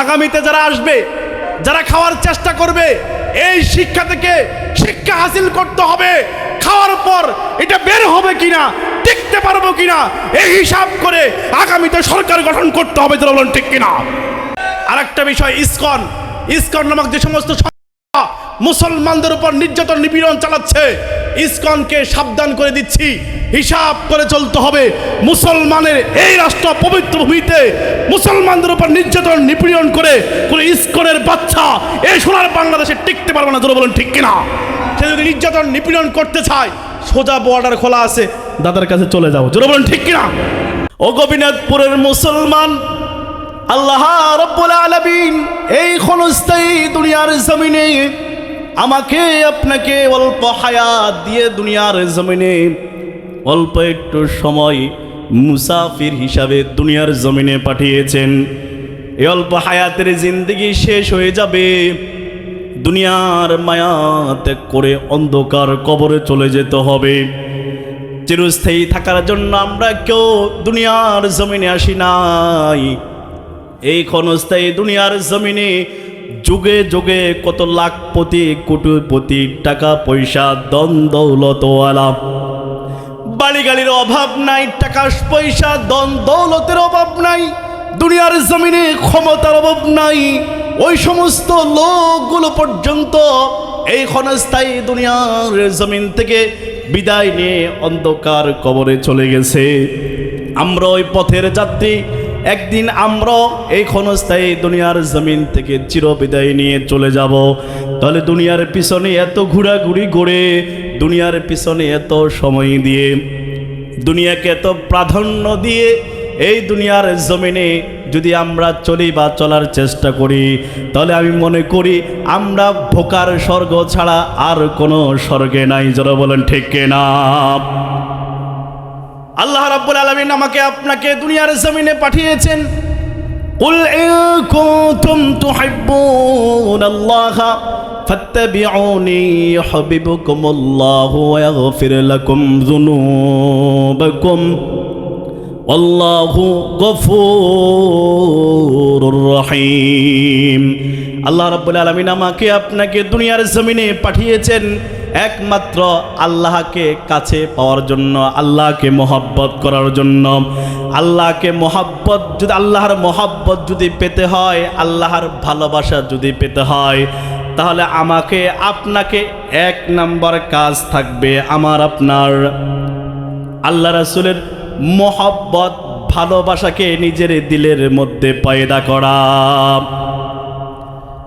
আগামীতে যারা আসবে, যারা খাওয়ার চেষ্টা করবে, এই শিক্ষা থেকে শিক্ষা হাসিল করতে হবে। খাওয়ার পর এটা বের হবে কিনা, টিকতে পারব কিনা, এই হিসাব করে আগামীতে সরকার গঠন করতে হবে যারা বলেন ঠিক কিনা। আরেকটা বিষয়, ইস্কন। ইস্কন নামক যে সমস্ত মুসলমানদের উপর নির্যাতন নিপীড়ন চালাচ্ছে ইসকনকে সাবধান করে দিচ্ছি। হিসাব করে চলতে হবে। মুসলমানের এই রাষ্ট্র পবিত্র ভূমিতে মুসলমানদের উপর নির্যাতন, নিপীড়ন করে কোন ইস্কনের বাচ্চা এই সোনার বাংলাদেশে টিকতে পারবে না যারা বলেন, ঠিক কিনা? সে যদি নির্যাতন, নিপীড়ন করতে চায়, সোজা বর্ডার খোলা আছে, দাদার কাছে চলে যাও যারা বলেন, ঠিক কিনা? ও গোপীনাথপুরের মুসলমান, আল্লাহ রব্বুল আলামিন এই ক্ষণস্থায়ী দুনিয়ার জমিনে আমাকে আপনাকে অল্প হায়াত দিয়ে দুনিয়ার জমিনে, অল্প একটু সময় মুসাফির হিসাবে দুনিয়ার জমিনে পাঠিয়েছেন। এই অল্প হায়াতের জিন্দগি শেষ হয়ে যাবে। দুনিয়ার মায়া ত্যাগ করে অন্ধকার কবরে চলে যেতে হবে। চিরস্থায়ী থাকার জন্য আমরা কেউ দুনিয়ার জমিনে আসি নাই। এই ক্ষণস্থায়ী দুনিয়ার জমিনে যুগে যুগে কত লাখ লাখপতি, কোটিপতি, টাকা পয়সা দন দৌলতওয়ালা বাড়ি গাড়ির অভাব নাই টাকা পয়সা দন দৌলতের অভাব নাই, দুনিয়ার জমিনে ক্ষমতার অভাব নাই। ওই সমস্ত লোকগুলো পর্যন্ত এই ক্ষণস্থায়ী দুনিয়ার জমিন থেকে বিদায় নিয়ে অন্ধকার কবরে চলে গেছে। আমরা ওই পথের যাত্রী একদিন আমরা এই ক্ষণস্থায়ী দুনিয়ার জমিন থেকে চিরবিদায় নিয়ে চলে যাব। তাহলে দুনিয়ার পিছনে এত ঘোরাঘুরি করে, দুনিয়ার পিছনে এত সময় দিয়ে, দুনিয়াকে এত প্রাধান্য দিয়ে এই দুনিয়ার জমিনে যদি আমরা চলি বা চলার চেষ্টা করি, তাহলে আমি মনে করি আমরা ভোকার স্বর্গ ছাড়া আর কোনো স্বর্গে নাই। যারা বলেন, ঠিক না আল্লাহ রাব্বুল আলামিন আমাকে আপনাকে দুনিয়ার জমিনে পাঠিয়েছেন قل إن كنتم تحبون الله فاتبعوني يحببكم الله ويغفر لكم ذنوبكم والله غفور رحيم আল্লাহ রাব্বুল আলামিন আমাকে আপনাকে দুনিয়ার জমিনে পাঠিয়েছেন একমাত্র আল্লাহকে কাছে পাওয়ার জন্য, আল্লাহকে মোহাব্বত করার জন্য। আল্লাহকে মোহাব্বত যদি আল্লাহর মোহাব্বত যদি পেতে হয়, আল্লাহর ভালোবাসা যদি পেতে হয়, তাহলে আমাকে, আপনাকে এক নাম্বার কাজ থাকবে। আমার, আপনার আল্লাহ রাসুলের মোহব্বত, ভালোবাসাকে নিজের দিলের মধ্যে পয়দা করা।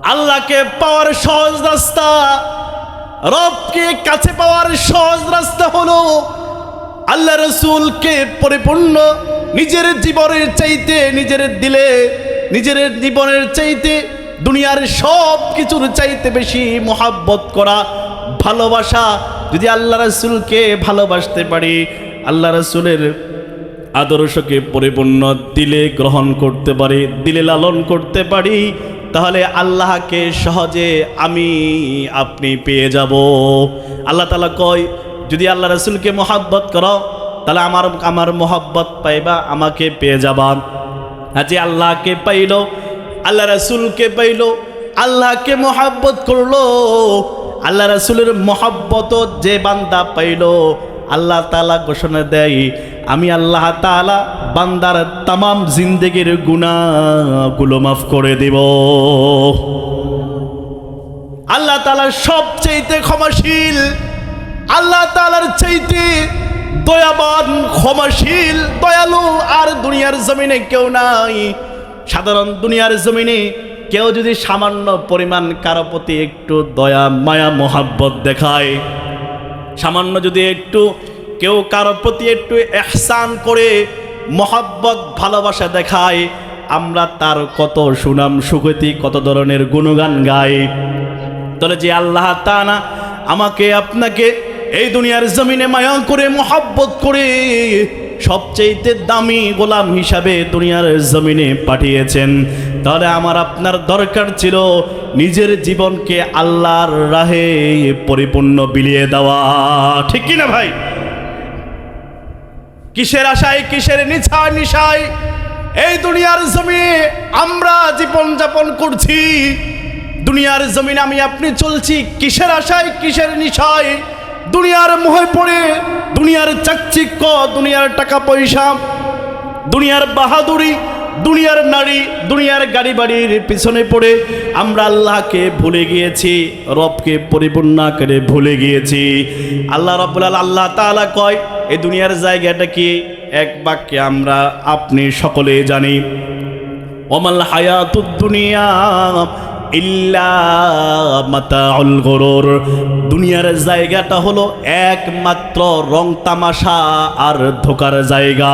আল্লাহকে পাওয়ার সহজ রাস্তা রবকে কাছে পাওয়ার সহজ রাস্তা হলো আল্লাহ রসুলকে পরিপূর্ণ নিজের জীবনের চাইতে, নিজের দিলে, নিজের জীবনের চাইতে, দুনিয়ার সব কিছুর চাইতে বেশি মোহাব্বত করা, ভালোবাসা। যদি আল্লাহ রসুলকে ভালোবাসতে পারি, আল্লাহ রসুলের আদর্শকে পরিপূর্ণ দিলে গ্রহণ করতে পারি, দিলে লালন করতে পারি তাহলে আল্লাহকে সহজে আমি, আপনি পেয়ে যাব। আল্লাহ তালা কয়, যদি আল্লাহ রসুলকে মোহাব্বত করো, তাহলে আমার আমার মোহাব্বত পাইবা, আমাকে পেয়ে যাবা। আজি আল্লাহকে পাইল, আল্লাহ রসুলকে পাইল, আল্লাহকে মোহাব্বত করল, আল্লাহ রসুলের মোহাব্বত যে বান্দা পাইল, আল্লাহ তালা ঘোষণা দেয় আমি আল্লাহ তালা বান্দার তামাম জিন্দগির গুণাগুলো মাফ করে দেব। আল্লাহ তালা সবচেয়েতে ক্ষমাশীল, আল্লাহ তালার চাইতে দয়াবান, ক্ষমাশীল, দয়ালু আর দুনিয়ার জমিনে কেউ নাই। সাধারণ দুনিয়ার জমিনে কেউ যদি সামান্য পরিমাণ কারও প্রতি একটু দয়া, মায়া, মোহাব্বত দেখায়, সামান্য যদি একটু কেউ কারও প্রতি একটু এহসান করে মহাব্বত, ভালোবাসা দেখায়, আমরা তার কত সুনাম, সুগতি, কত ধরনের গুণগান গাই। তাহলে যে আল্লাহ তানা আমাকে, আপনাকে এই দুনিয়ার জমিনে মায়া করে, মহাব্বত করে সবচেয়েতে দামি গোলাম হিসাবে দুনিয়ার জমিনে পাঠিয়েছেন, তাহলে আমার আপনার দরকার ছিল নিজের জীবনকে আল্লাহর রাহে পরিপূর্ণ বিলিয়ে দেওয়া। ঠিক কি না ভাই? কিসের আশায়, কিসের নিছায়, নিশায়? এই দুনিয়ার জমিনে আমরা জীবন যাপন করছি। দুনিয়ার জমিনে আমি আপনি চলছি কিসের আশায়, কিসের নিশায়? দুনিয়ার মোহে পড়ে, দুনিয়ার চাকচিক্য, দুনিয়ার টাকা পয়সা, দুনিয়ার বাহাদুরি, দুনিয়ার নারী, দুনিয়ার গাড়ি বাড়ির পিছনে পড়ে। আমরা আল্লাহকে ভুলে গিয়েছি, রবকে পরিপূর্ণ করে ভুলে গিয়েছি। আল্লাহ রব্বুল আল- আল্লাহ তাআলা কয় এই দুনিয়ার জায়গাটা কি? এক বাক্যে আমরা আপনি সকলে জানি অমাল হায়াতুদ দুনিয়া দুনিয়ার জায়গাটা হলো একমাত্র রং তামাশা আর ধোকার জায়গা।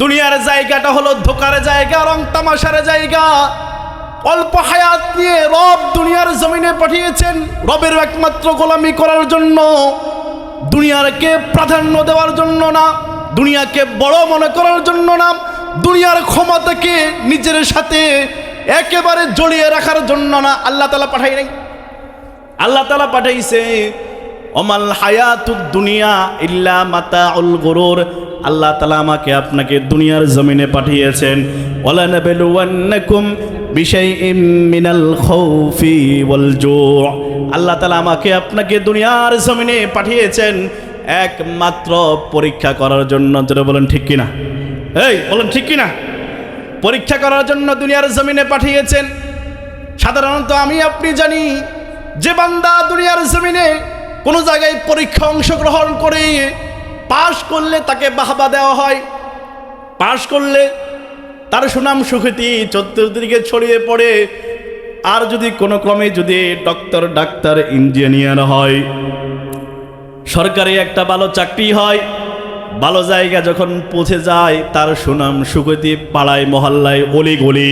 দুনিয়ার জায়গাটা হলো ধোকার জায়গা, রং তামাশার জায়গা। অল্প হায়াত নিয়ে রব দুনিয়ার জমিনে পাঠিয়েছেন, রবের একমাত্র গোলামি করার জন্য। দুনিয়ারকে প্রাধান্য দেওয়ার জন্য না, দুনিয়াকে বড় মনে করার জন্য না, দুনিয়ার ক্ষমতাকে নিজের সাথে একেবারে জড়িয়ে রাখার জন্য না, আল্লাহ তালা পাঠাই নাই। আল্লাহ তালা পাঠাইছে অমাল হায়াতুদ দুনিয়া ইল্লা মাতা উল গরুর। আল্লাহ তালা আমাকে আপনাকে দুনিয়ার জমিনে পাঠিয়েছেন ওলানবেলুয়ান্নাকুম বিশাইইম মিনাল খাউফি ওয়াল আল্লাহ তালা আমাকে আপনাকে দুনিয়ার জমিনে পাঠিয়েছেন একমাত্র পরীক্ষা করার জন্য। যেটা বলেন, ঠিক কিনা? এই, বলেন, ঠিক কিনা? পরীক্ষা করার জন্য দুনিয়ার জমিনে পাঠিয়েছেন। সাধারণত আমি, আপনি জানি, যে বান্দা দুনিয়ার জমিনে কোনো জায়গায় পরীক্ষা অংশগ্রহণ করে, পাশ করলে তাকে বাহবা দেওয়া হয়। পাশ করলে তার সুনাম সুখ্যাতি চতুর্দিকে ছড়িয়ে পড়ে আর যদি কোনো ক্রমে যদি ডক্টর, ডাক্তার, ইঞ্জিনিয়ার হয়, সরকারি একটা ভালো চাকরি হয়, ভালো জায়গা যখন পৌঁছে যায়, তার সুনাম সুগতি পাড়ায়, মহল্লায়, অলি গলি,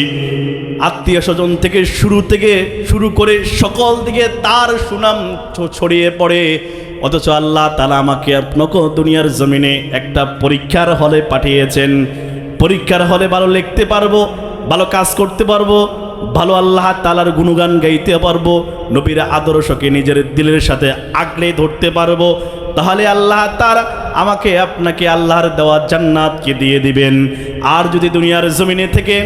আত্মীয় স্বজন থেকে শুরু থেকে শুরু করে সকল দিকে তার সুনাম ছড়িয়ে পড়ে। অথচ আল্লাহ তালা আমাকে আপনাকে দুনিয়ার জমিনে একটা পরীক্ষার হলে পাঠিয়েছেন। পরীক্ষার হলে ভালো লিখতে পারব, ভালো কাজ করতে পারব ভালো আল্লাহ তালার গুণগান গাইতে পারব, নবীর আদর্শকে নিজের দিলের সাথে আগলে ধরতে পারব, তাহলে আল্লাহ তার আমাকে, আপনাকে আল্লাহর দেওয়া জান্নাতকে দিয়ে দিবেন। আর যদি দুনিয়ার জমিনে থেকে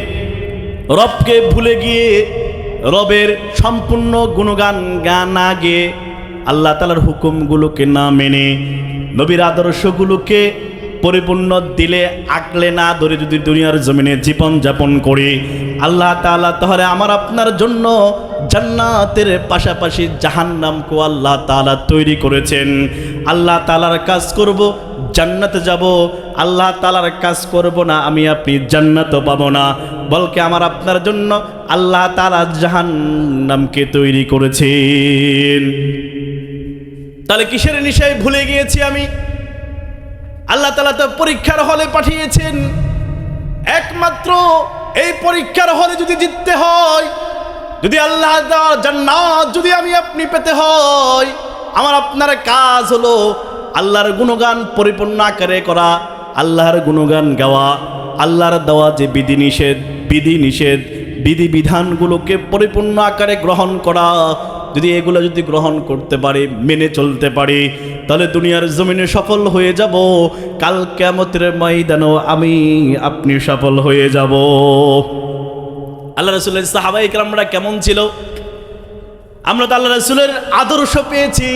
রবকে ভুলে গিয়ে রবের সম্পূর্ণ গুণগান গান না গেয়ে আল্লাহ তালার হুকুমগুলোকে না মেনে, নবীর আদর্শগুলোকে পরিপূর্ণ দিলে আঁকলে না ধরে যদি দুনিয়ার জমিনে জীবন যাপন করি, আল্লাহ তাআলা তাহলে আমার আপনার জন্য জান্নাতের পাশাপাশি জাহান্নামকে আল্লাহ তাআলা তৈরি করেছেন। আল্লাহ তাআলার কাজ করব, জান্নাতে যাব। আল্লাহ তালার কাজ করব না, আমি আপনি জান্নাতও পাবো না। বলকে আমার আপনার জন্য আল্লাহ তাআলা জাহান্নামকে তৈরি করেছেন। তাহলে কিসের নিশায় ভুলে গিয়েছি আমি? আল্লাহ তালা তো পরীক্ষার হলে পাঠিয়েছেন। একমাত্র এই পরীক্ষার হলে যদি জিততে হয়, যদি আল্লাহ জান্নাত যদি আমি আপনি পেতে হয়, আমার আপনার কাজ হলো আল্লাহর গুণগান পরিপূর্ণ আকারে করা, আল্লাহর গুণগান গাওয়া, আল্লাহর দেওয়া যে বিধি নিষেধ বিধি নিষেধ বিধি বিধানগুলোকে পরিপূর্ণ আকারে গ্রহণ করা যদি এগুলো যদি গ্রহণ করতে পারি, মেনে চলতে পারি, তাহলে দুনিয়ার জমিনে সফল হয়ে যাব। কাল কেমতের ময়দানও আমি আপনি সফল হয়ে যাব। আল্লাহ রসুলের সাহাবাই আমরা কেমন ছিল? আমরা তো আল্লাহ রসুলের আদর্শ পেয়েছি।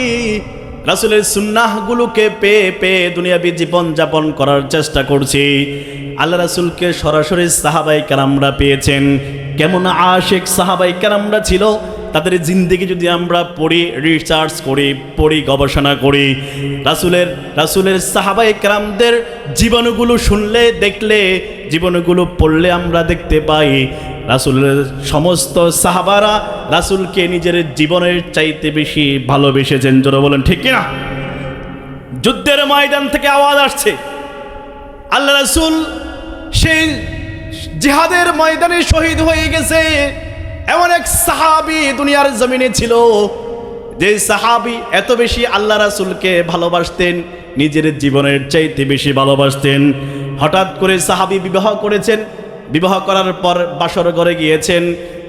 রাসুলের সুন্নাহগুলোকে পেয়ে পেয়ে দুনিয়াবী জীবন যাপন করার চেষ্টা করছি। আল্লাহ রাসুলকে সরাসরি সাহাবাই কারামরা পেয়েছেন। কেমন আশেক সাহাবাই কারামরা ছিল? তাদের জিন্দিগি যদি আমরা পড়ি রিসার্চ করি, পড়ি, গবেষণা করি, রাসুলের রাসুলের সাহাবাই কারামদের জীবনগুলো শুনলে, দেখলে, জীবনগুলো পড়লে আমরা দেখতে পাই, রাসুলের সমস্ত সাহাবারা রাসুলকে নিজের জীবনের চাইতে বেশি ভালোবেসেছেন। জোরে বলেন, ঠিক কিনা? যুদ্ধের ময়দান থেকে আওয়াজ আসছে। আল্লাহ রাসুল সেই জিহাদের ময়দানে শহীদ হয়ে গেছে। এমন এক সাহাবি দুনিয়ার জমিনে ছিল, যে সাহাবি এত বেশি আল্লাহ রাসুলকে ভালোবাসতেন, নিজের জীবনের চাইতে বেশি ভালোবাসতেন। হঠাৎ করে সাহাবি বিবাহ করেছেন, বিবাহ করার পর বাসর ঘরে গিয়েছেন।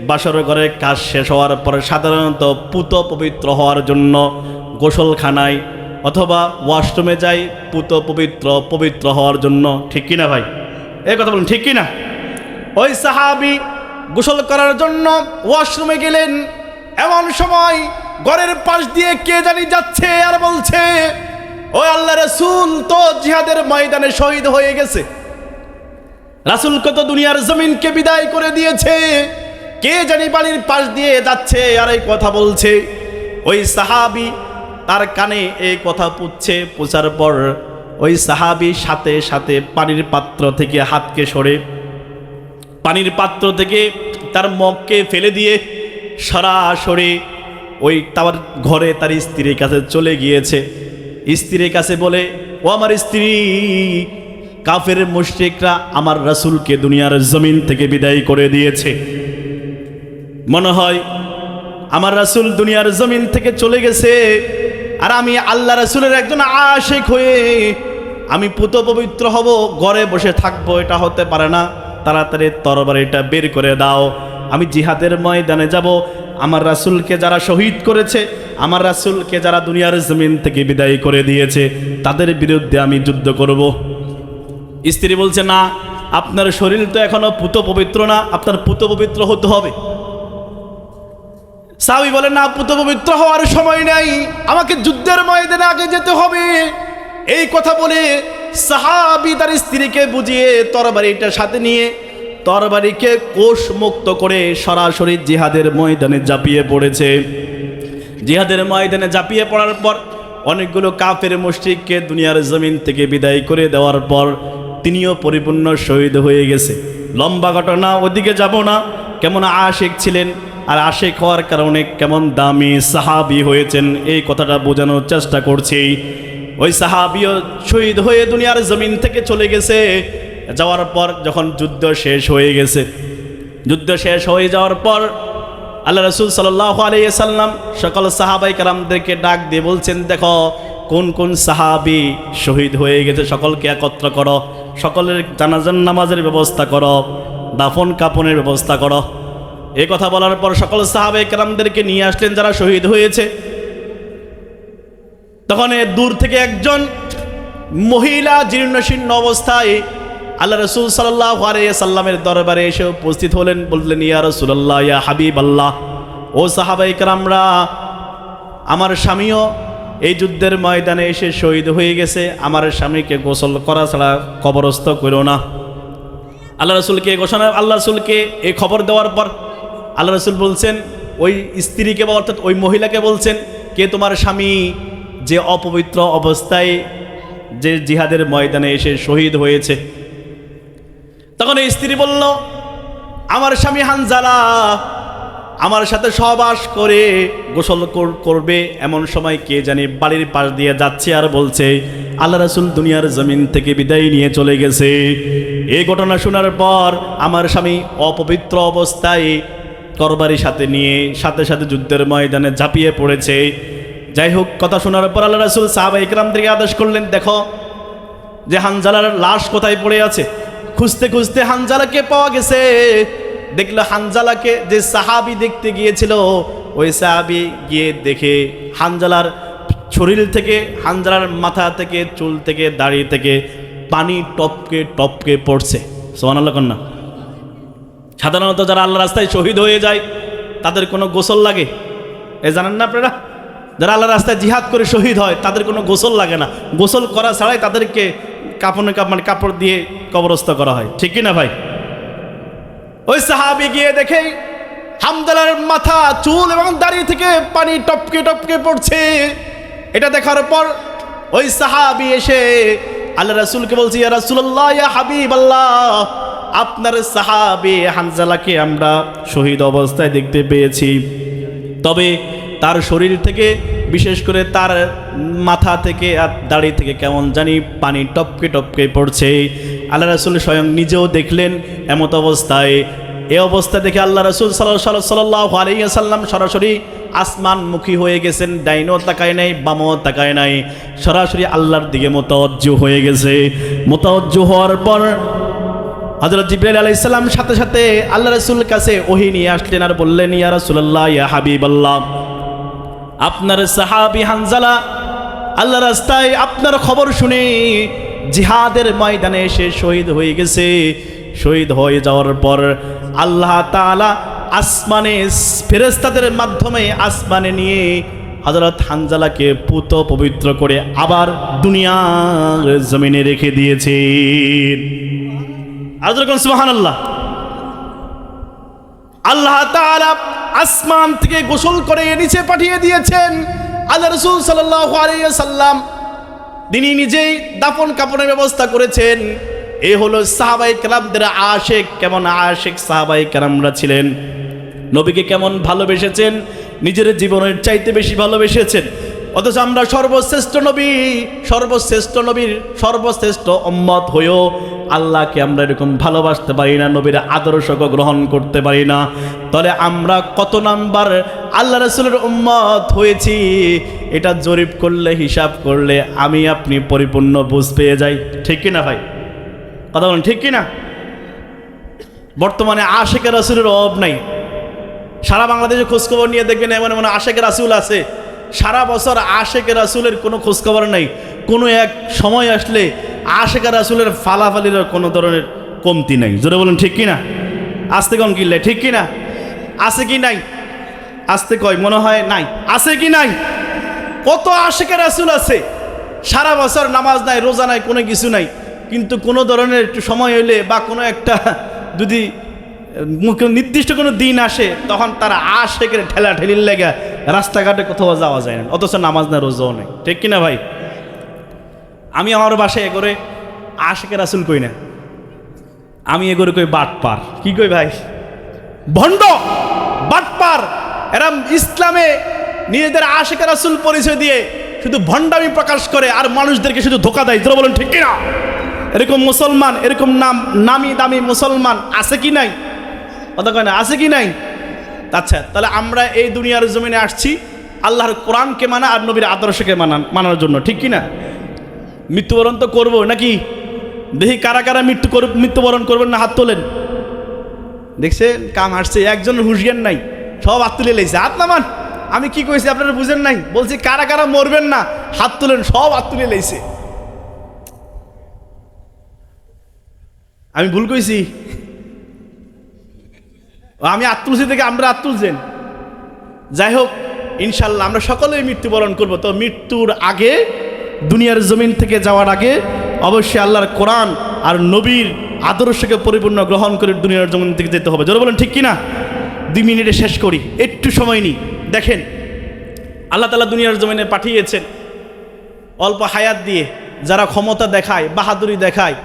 বাসর ঘরে কাজ শেষ হওয়ার পর সাধারণত পুত পবিত্র হওয়ার জন্য গোসলখানায় অথবা ওয়াশরুমে যাই, পুত পবিত্র পবিত্র হওয়ার জন্য। ঠিক কিনা ভাই? এই কথা বলুন, ঠিক কি না ওই সাহাবি গোসল করার জন্য ওয়াশরুমে গেলেন। এমন সময় ঘরের পাশ দিয়ে কে জানি যাচ্ছে আর বলছে, ও আল্লাহ রসুল, তো জিহাদের ময়দানে শহীদ হয়ে গেছে। রাসুল কত দুনিয়ার জমিনকে বিদায় করে দিয়েছে। কে জানি বাড়ির পাশ দিয়ে যাচ্ছে আর এই কথা বলছে। ওই সাহাবি তার কানে এই কথা পুচ্ছে পুছার পর ওই সাহাবি সাথে সাথে পানির পাত্র থেকে হাতকে সরে পানির পাত্র থেকে তার মগকে ফেলে দিয়ে সরাসরি ওই তার ঘরে তার স্ত্রীর কাছে চলে গিয়েছে। স্ত্রীর কাছে বলে, ও আমার স্ত্রী, কাফের মুশরিকরা আমার রাসূলকে দুনিয়ার জমিন থেকে বিদায় করে দিয়েছে। মনে হয়, আমার রাসূল দুনিয়ার জমিন থেকে চলে গেছে আর আমি আল্লাহ রাসূলের একজন আশেক হয়ে আমি পুত পবিত্র হব, ঘরে বসে থাকব, এটা হতে পারে না। তাড়াতাড়ি তরবারিটা বের করে দাও। আমি জিহাদের ময়দানে যাব। আমার রাসূলকে যারা শহীদ করেছে, আমার রাসূলকে যারা দুনিয়ার জমিন থেকে বিদায় করে দিয়েছে, তাদের বিরুদ্ধে আমি যুদ্ধ করব। স্ত্রী বলছে, না, আপনার শরীর তো এখনও পুত পবিত্র না, আপনার পুত পবিত্র হতে হবে। সাবি বলে না, পুত পবিত্র হওয়ার সময় নাই। আমাকে যুদ্ধের ময়দানে আগে যেতে হবে। এই কথা বলে সাহাবি তার স্ত্রীকে বুঝিয়ে তরবারিটা সাথে নিয়ে তরবারিকে কোষ মুক্ত করে সরাসরি জিহাদের ময়দানে ঝাঁপিয়ে পড়েছে। জিহাদের ময়দানে ঝাঁপিয়ে পড়ার পর অনেকগুলো কাফের মুশরিককে দুনিয়ার জমিন থেকে বিদায় করে দেওয়ার পর তিনিও পরিপূর্ণ শহীদ হয়ে গেছে। লম্বা ঘটনা, ওদিকে যাব না। কেমন আশেক ছিলেন আর আশেক হওয়ার কারণে কেমন দামি সাহাবি হয়েছেন, এই কথাটা বোঝানোর চেষ্টা করছি। ওই সাহাবিও শহীদ হয়ে দুনিয়ার জমিন থেকে চলে গেছে। যাওয়ার পর যখন যুদ্ধ শেষ হয়ে গেছে। যুদ্ধ শেষ হয়ে যাওয়ার পর আল্লাহ রসুল সাল্লাহ আলাইসাল্লাম সকল সাহাবাই কালামদেরকে ডাক দিয়ে বলছেন, দেখো, কোন কোন সাহাবি শহীদ হয়ে গেছে, সকলকে একত্র করো, সকলের জানাজান নামাজের ব্যবস্থা করো, দাফন কাপনের ব্যবস্থা করো। এ কথা বলার পর সকল সাহাবাই কালামদেরকে নিয়ে আসলেন, যারা শহীদ হয়েছে। তখন দূর থেকে একজন মহিলা জীর্ণশীর্ণ অবস্থায় আল্লাহ রসুল সাল্লাহ সাল্লামের দরবারে এসে উপস্থিত হলেন, বললেন, ইয়া রসুল্লাহ ইয়া হাবিব আল্লাহ ও সাহাবাই কারামরা, আমার স্বামীও এই যুদ্ধের ময়দানে এসে শহীদ হয়ে গেছে, আমার স্বামীকে গোসল করা ছাড়া কবরস্থ করো না। আল্লাহ রসুলকে ঘোষণা, আল্লাহ রসুলকে এই খবর দেওয়ার পর আল্লাহ রসুল বলছেন, ওই স্ত্রীকে বা অর্থাৎ ওই মহিলাকে বলছেন, কে তোমার স্বামী যে অপবিত্র অবস্থায় যে জিহাদের ময়দানে এসে শহীদ হয়েছে। তখন এই স্ত্রী বলল, আমার স্বামী হানজালা, আমার সাথে সহবাস করে গোসল কর- করবে। এমন সময় কে জানি বাড়ির পাশ দিয়ে যাচ্ছে আর বলছে, আল্লাহ রাসুল দুনিয়ার জমিন থেকে বিদায় নিয়ে চলে গেছে। এই ঘটনা শোনার পর আমার স্বামী অপবিত্র অবস্থায় তরবারি সাথে নিয়ে সাথে সাথে যুদ্ধের ময়দানে ঝাঁপিয়ে পড়েছে। যাই হোক কথা শোনার পর আল্লাহ রাসুল সাহাবা ইকরামদেরকে আদেশ করলেন, দেখো যে হানজালার লাশ কোথায় পড়ে আছে? খুঁজতে খুঁজতে হানজালাকে পাওয়া গেছে। দেখল হানজালাকে যে সাহাবি দেখতে গিয়েছিল, ওই সাহাবি গিয়ে দেখে হানজালার শরীর থেকে, হানজালার মাথা থেকে, চুল থেকে, দাড়ি থেকে পানি টপকে টপকে পড়ছে। সোমান আল্লাহ কন্যা। সাধারণত যারা আল্লাহ রাস্তায় শহীদ হয়ে যায়, তাদের কোনো গোসল লাগে? এ জানেন না আপনারা? যারা আল্লাহ রাস্তায় জিহাদ করে শহীদ হয়, তাদের কোনো গোসল লাগে না। গোসল করা ছাড়াই তাদেরকে কাপড়ে কাপ মানে কাপড় দিয়ে কবরস্থ করা হয়। ঠিক না ভাই? ওই সাহাবি গিয়ে দেখে হামদালার মাথা, চুল এবং দাড়ি থেকে পানি টপকে টপকে পড়ছে। এটা দেখার পর ওই সাহাবি এসে আল্লাহ রাসুলকে বলছি রাসূলুল্লাহ, ইয়া হাবিব আল্লাহ আপনার সাহাবি হানজালাকে আমরা শহীদ অবস্থায় দেখতে পেয়েছি। তবে তার শরীর থেকে, বিশেষ করে তার মাথা থেকে আর দাড়ি থেকে কেমন জানি পানি টপকে টপকে পড়ছে। আল্লাহ রাসুল স্বয়ং নিজেও দেখলেন এমত অবস্থায়। এ অবস্থা দেখে আল্লাহ রসুল সাল্লাহ সাল্লাহ আলাইসাল্লাম সরাসরি আসমানমুখী হয়ে গেছেন, ডাইনও তাকায় নাই, বামও তাকায় নাই। সরাসরি আল্লাহর দিকে মোতাবজ্জ হয়ে গেছে। মোতাবজ্জ হওয়ার পর হজরত জিব্রাইল আলাইসাল্লাম সাথে সাথে আল্লাহ রসুল কাছে ওহি নিয়ে আসলেন আর বললেন, ইয়া রাসূলুল্লাহ, ইয়া হাবিব আল্লাহ আপনার সাহাবি হানজালা আল্লাহ রাস্তায় আপনার খবর শুনে জিহাদের ময়দানে এসে শহীদ হয়ে গেছে। শহীদ হয়ে যাওয়ার পর আল্লাহ তাআলা আসমানে ফেরেস্তাদের মাধ্যমে আসমানে নিয়ে হজরত হানজালাকে পুত পবিত্র করে আবার দুনিয়ার জমিনে রেখে দিয়েছে আজরকম সুবাহান আল্লাহ আল্লাহ তাআলা আসমান থেকে গোসল করে নিচে পাঠিয়ে দিয়েছেন। আল্লাহ রসুল সাল্লাহ সাল্লাম তিনি নিজেই দাফন কাপড়ের ব্যবস্থা করেছেন। এ হলো সাহাবাই কালামদের আশেক, কেমন আশেক সাহাবাই কালামরা ছিলেন। নবীকে কেমন ভালোবেসেছেন? নিজের জীবনের চাইতে বেশি ভালোবেসেছেন। অথচ আমরা সর্বশ্রেষ্ঠ নবী, সর্বশ্রেষ্ঠ নবীর সর্বশ্রেষ্ঠ অম্মত হয়েও আল্লাহকে আমরা এরকম ভালোবাসতে পারি না, নবীর আদর্শকে গ্রহণ করতে পারি না। তাহলে আমরা কত নাম্বার আল্লাহ রসুলের উম্মত হয়েছি, এটা জরিপ করলে, হিসাব করলে আমি আপনি পরিপূর্ণ বুঝ পেয়ে যাই। ঠিক কিনা ভাই? কথা বলেন, ঠিক কিনা? বর্তমানে আশেকের রসুলের অভাব নাই। সারা বাংলাদেশে খোঁজখবর নিয়ে দেখবেন এমন এমন আশেকের রাসুল আছে। সারা বছর আশেকের রাসুলের কোনো খোঁজখবর নেই। কোনো এক সময় আসলে আশেকের রাসুলের ফালাফালির কোনো ধরনের কমতি নাই। জোরে বলুন, ঠিক কিনা? আসতে কম কিনলে ঠিক কিনা? আছে কি নাই? আসতে কয়, মনে হয় নাই। আছে কি নাই? কত আশেকের রাসুল আছে। সারা বছর নামাজ নাই, রোজা নাই, কোনো কিছু নাই। কিন্তু কোনো ধরনের একটু সময় হইলে বা কোনো একটা যদি নির্দিষ্ট কোনো দিন আসে, তখন তারা আশেকের ঠেলা ঠেলির লেগে রাস্তাঘাটে কোথাও যাওয়া যায় না, অথচ নামাজ না, রোজাও নেই। ঠিক কিনা ভাই? আমি আমার বাসায় এ করে আশেকের রাসুল কই না? আমি এগোরে কই বাট পার কি কই ভাই? ভণ্ড, বাটপার। এরা ইসলামে নিজেদের আশেখ রাসুল পরিচয় দিয়ে শুধু ভণ্ডামি প্রকাশ করে আর মানুষদেরকে শুধু ধোকা দেয় তোরা বলেন ঠিক কিনা? এরকম মুসলমান, এরকম নাম, নামি দামি মুসলমান আছে কি নাই? কথা কয় না? আছে কি নাই? আচ্ছা তাহলে আমরা এই দুনিয়ার জমিনে আসছি আল্লাহর কোরআনকে মানা আর নবীর আদর্শকে মানান মানার জন্য, ঠিক কিনা মৃত্যুবরণ তো করব, নাকি? দেখি কারা কারা মৃত্যু কর মৃত্যুবরণ করবেন না হাত তোলেন। দেখছেন? কাম হাসছে একজনের হুঁশজ্ঞান নাই, সব হাত তুলে লেগেছে। হাত নামান, আমি কি কইছি আপনারা বুঝেন নাই? বলছি কারা কারা মরবেন না, হাত তুলেন, সব হাত তুলে লেগেছে। আমি ভুল কইছি? আমি হাত থেকে আমরা হাত তুলছেন যাই হোক, ইনশাল্লাহ আমরা সকলেই মৃত্যুবরণ করব। তো মৃত্যুর আগে, দুনিয়ার জমিন থেকে যাওয়ার আগে, অবশ্যই আল্লাহর কোরআন আর নবীর আদর্শকে পরিপূর্ণ গ্রহণ করে দুনিয়ার জমিন থেকে যেতে হবে। জোরে বলেন, ঠিক কিনা? দুই মিনিটে শেষ করি। একটু সময় নিই। দেখেন, আল্লাহ তালা দুনিয়ার জমিনে পাঠিয়েছেন অল্প হায়াত দিয়ে যারা ক্ষমতা দেখায়, বাহাদুরি দেখায়,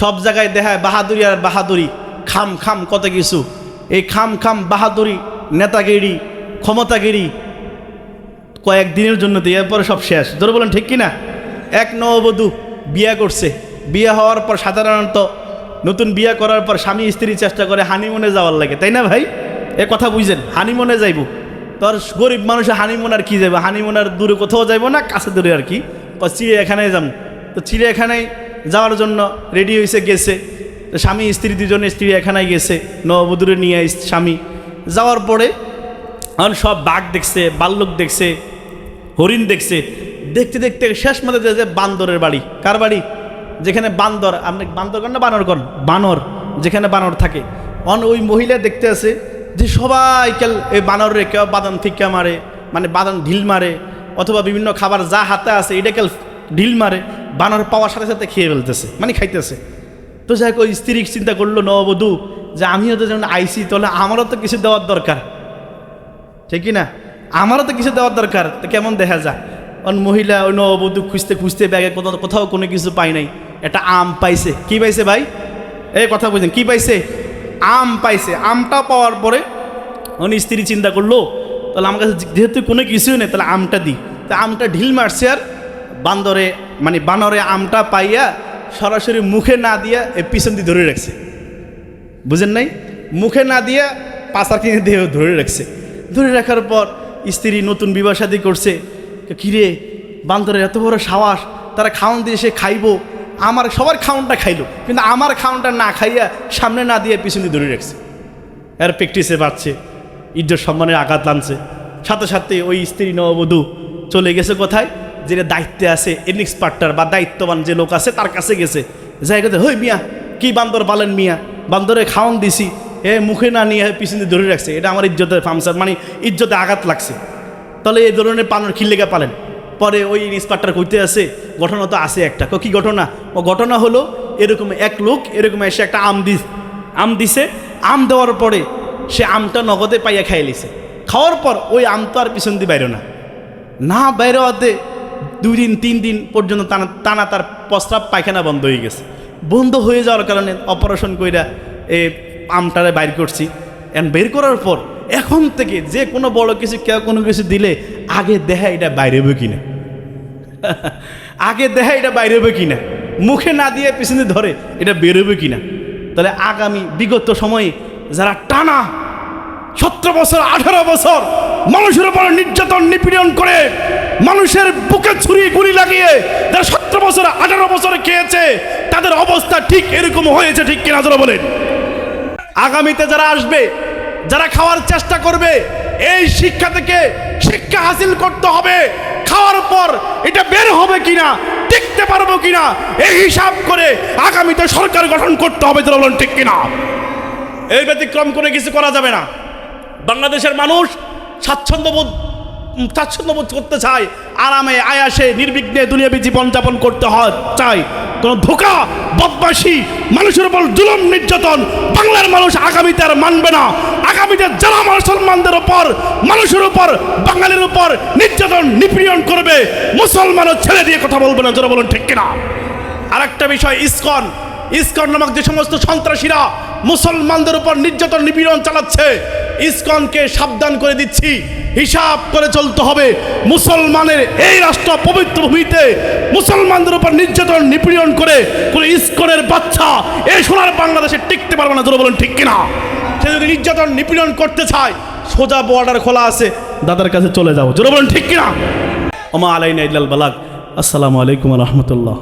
সব জায়গায় দেখায় বাহাদুরি আর বাহাদুরি, খাম খাম কত কিছু। এই খাম খাম বাহাদুরি, নেতাগিরি, ক্ষমতাগিরি কয়েক দিনের জন্য দিয়ে এরপরে সব শেষ। ধরে বলেন, ঠিক কিনা? এক নববধূ বিয়ে করছে। বিয়ে হওয়ার পর সাধারণত নতুন বিয়ে করার পর স্বামী স্ত্রী চেষ্টা করে হানিমুনে যাওয়ার লাগে, তাই না ভাই? এ কথা বুঝছেন, হানিমুনে যাইব। তোর গরিব মানুষে হানিমুন আর কি যাবে হানিমুন আর দূরে কোথাও যাইব না, কাছে দূরে আর কি? কয়, চিড়িয়াখানায় যাম। তো চিড়িয়াখানায় যাওয়ার জন্য রেডি হয়েছে গেছে। স্বামী, স্ত্রী দুজনে চিড়িয়াখানায় গেছে, নববধূরে নিয়ে স্বামী। যাওয়ার পরে এখন সব বাঘ দেখছে বাল্লুক দেখছে, হরিণ দেখছে। দেখতে দেখতে শেষ মধ্যে যে বান্দরের বাড়ি। কার বাড়ি? যেখানে বান্দর, আপনি বান্দর কন না বানর কন বানর, যেখানে বানর থাকে। অন ওই মহিলা দেখতে আছে যে সবাই কেল, এই বানরে কেউ বাদাম ফিক্কা মারে মানে বাদাম ঢিল মারে, অথবা বিভিন্ন খাবার যা হাতে আছে, এটা কেল ঢিল মারে, বানর পাওয়ার সাথে সাথে খেয়ে ফেলতেছে মানে খাইতেছে। তো যাই ওই স্ত্রী চিন্তা করল নববধূ যে আমিও তো যেমন আইসি, তাহলে আমারও তো কিছু দেওয়ার দরকার। ঠিক না? আমারও তো কিছু দেওয়ার দরকার। তো কেমন দেখা যায় অন মহিলা ওই নববধূ খুঁজতে খুঁজতে ব্যাগে কোথাও কোথাও কোনো কিছু পাই নাই। একটা আম পাইছে। কি পাইছে ভাই? এই কথা বুঝলেন কি পাইছে? আম পাইছে। আমটা পাওয়ার পরে উনি স্ত্রী চিন্তা করল, তাহলে আমার কাছে যেহেতু কোনো কিছুই নেই, তাহলে আমটা দিই তা আমটা ঢিল মারছে আর বান্দরে মানে বানরে আমটা পাইয়া সরাসরি মুখে না দিয়া এ পিছন দিয়ে ধরে রাখছে। বুঝেন নাই? মুখে না দিয়া পাশার কিনে দিয়ে ধরে রাখছে। ধরে রাখার পর স্ত্রী নতুন বিবাহ শাদী করছে। কিরে বান্দরের এত বড় সাহস, তারা খাওয়ান দিয়ে সে খাইবো। আমার, সবার খাওয়ানটা খাইলো, কিন্তু আমার খাওয়ানটা না খাইয়া সামনে না দিয়ে পিছনে ধরে রাখছে। এর প্র্যাকটিসে পাচ্ছে ইজ্জত সম্মানের আঘাত লানছে। সাথে সাথে ওই স্ত্রী নববধূ চলে গেছে কোথায়? যেটা দায়িত্বে আছে ইনএক্সপার্টার বা দায়িত্ববান যে লোক আছে, তার কাছে গেছে। যাই জায়গাতে হই মিয়া, কি বান্দর পালেন মিয়া? বান্দরে খাওয়ান দিছি, এ মুখে না নিয়ে পিছনে ধরে রাখছে, এটা আমার ইজ্জতের ফামসার মানে ইজ্জতে আঘাত লাগছে। তাহলে এই ধরনের পালন খিল্লেগা পালেন। পরে ওই ইন্সপেক্টর কইতে আছে, ঘটনা তো আছে একটা। কো ঘটনা? ও, ঘটনা হলো, এরকম এক লোক, এরকম এসে একটা আম দিস, আম দিছে। আম দেওয়ার পরে সে আমটা নগদে পাইয়া খাইয়ে খাওয়ার পর ওই আম তো আর পিছন দিয়ে বাইরে না। না বাইরে দুই দিন, তিন দিন পর্যন্ত টানা টানা তার প্রস্রাব পায়খানা বন্ধ হয়ে গেছে। বন্ধ হয়ে যাওয়ার কারণে অপারেশন কইরা এ আমটারে বাইর করছি। এখন বের করার পর এখন থেকে যে কোনো বড় কিছু, কেউ কোনো কিছু দিলে আগে দেখা এটা বাইরে হবে কিনা? আগে দেখা এটা বাইরে হবে কিনা? মুখে না দিয়ে পিছনে ধরে এটা বেরোবে কিনা? তাহলে আগামী বিগত সময়ে যারা টানা সতেরো বছর, আঠারো বছর মানুষের উপর নির্যাতন, নিপীড়ন করে মানুষের বুকে ছুরি, গুলি লাগিয়ে যারা সতেরো বছর, আঠারো বছর খেয়েছে, তাদের অবস্থা ঠিক এরকম হয়েছে, ঠিক কিনা যারা বলেন। আগামীতে যারা আসবে, যারা খাওয়ার চেষ্টা করবে, এই শিক্ষা থেকে শিক্ষা হাসিল করতে হবে। খাওয়ার পর এটা বের হবে কিনা, টিকতে পারব কিনা, এই হিসাব করে আগামীতে সরকার গঠন করতে হবে যারা বলেন, ঠিক কিনা। এই ব্যতিক্রম করে কিছু করা যাবে না। বাংলাদেশের মানুষ স্বাচ্ছন্দ্যবোধ স্বাচ্ছন্দ্যবোধ করতে চায়। আরামে, আয়াসে, নির্বিঘ্নে দুনিয়াবী জীবনযাপন করতে হয় চাই কোন ধোকা বদমাসি মানুষের উপর জুলুম, নির্যাতন, বাংলার মানুষ আগামীতে আর মানবে না। আগামীতে যারা মুসলমানদের উপর, মানুষের উপর, বাঙালির উপর নির্যাতন, নিপীড়ন করবে, মুসলমানও ছেড়ে দিয়ে কথা বলবে না যারা বলুন ঠিক কিনা? আরেকটা বিষয়, ইসকন। ইসকন নামক যে সমস্ত সন্ত্রাসীরা মুসলমানদের উপর নির্যাতন, নিপীড়ন চালাচ্ছে, ইসকনকে সাবধান করে দিচ্ছি। হিসাব করে চলতে হবে, মুসলমানের এই রাষ্ট্র পবিত্র ভূমিতে মুসলমানদের উপর নির্যাতন, নিপীড়ন করে কোন ইস্কনের বাচ্চা এই সোনার বাংলাদেশে টিকতে পারবে না তোরা বলেন, ঠিক কিনা? সে যদি নির্যাতন, নিপীড়ন করতে চায়, সোজা বর্ডার খোলা আছে, দাদার কাছে চলে যাব জোরে বলেন, ঠিক কিনা? ওমা আলাইনা ইল্লাল বালাক আসসালামু আলাইকুম রহমতুল্লাহ।